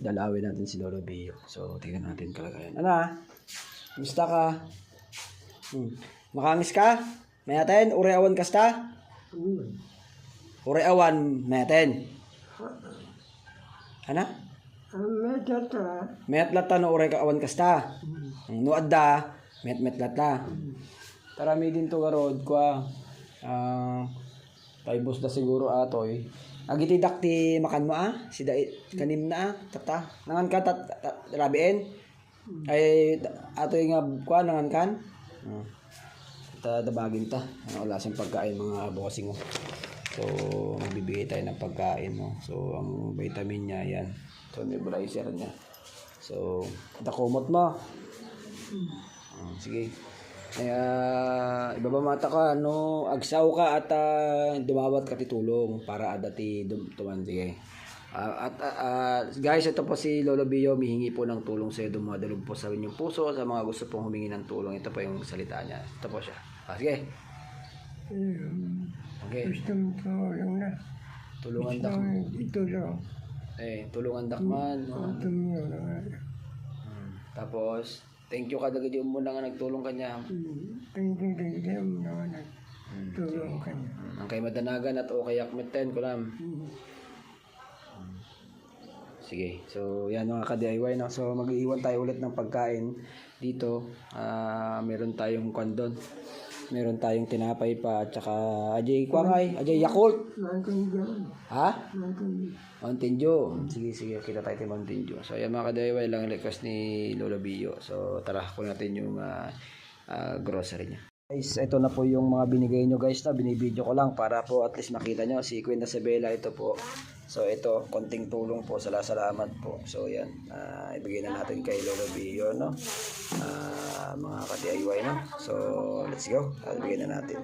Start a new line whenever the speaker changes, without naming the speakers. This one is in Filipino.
dalawin natin si Lolo Bio. So, tingnan natin kalagayan. Ano ah? Kumusta ka? Hmm. Makangis ka? Mayaten, uri awan kasta? Uri awan, mayaten. Ano? Mayat lata no uri ka awan kasta. Ang nuad da, met met lata. Tarami din to garod kwa. Ah, taibos da siguro atoy. Agiti dakti makan mo ah, si da kanim na ah, tata. Nangan ka tat, tat rabien. Ay atoy nga kwa nangan kan. Ah. Ta dabagin ta. Ano wala siyang pagkain mga bossing mo. So, magbibigay tayo ng pagkain mo. So, ang vitamin niya yan. So, nebulizer niya. So, dakumot mo. Sige. Kaya, ibabamata ka, no, agsaw ka at ah, dumawat ka titulong para adati dum tuman. Sige. Ah, at ah, guys, ito po si Lolo Bio, mihingi po ng tulong sa iyo, dumadalog po sa inyong puso sa mga gusto pong humingi ng tulong. Ito po yung salita niya. Ito po siya. Ah, sige. Okay.
Gusto mo tulong na.
Tulungan
Gusto
dak.
mo itulong.
Eh, tulungan dakman. no?
Tumulong na.
Hmm. Tapos, thank you kada gadi mo na nga nagtulong kanya.
Tingin-tingin mo naman nagtulong ka na.
Ang kay madanagan at o kay akmeten ko lang. Sige. So, yan mga ka-DIY. No? So, mag-iwan tayo ulit ng pagkain dito. Ah, meron tayong kondon. Meron tayong tinapay pa. At saka, Ajay Kwangay. Ajay Yakult.
Mountain Dew.
Ha?
Mountain
Mountain Dew. Sige, sige. Kita tayo kay Mountain Dew. So, yan mga ka-DIY lang request ni Lola Bio. So, tara ko natin yung ah, ah, grocery niya. Guys, ito na po yung mga binigay nyo guys na binibideo ko lang para po at least makita nyo si Queen Isabella ito po. So ito, konting tulong po, sala salamat po. So yan, ah, ibigay na natin kay Lolo Bio, no? Ah, mga ka-DIY, no? So let's go, ibigay na natin.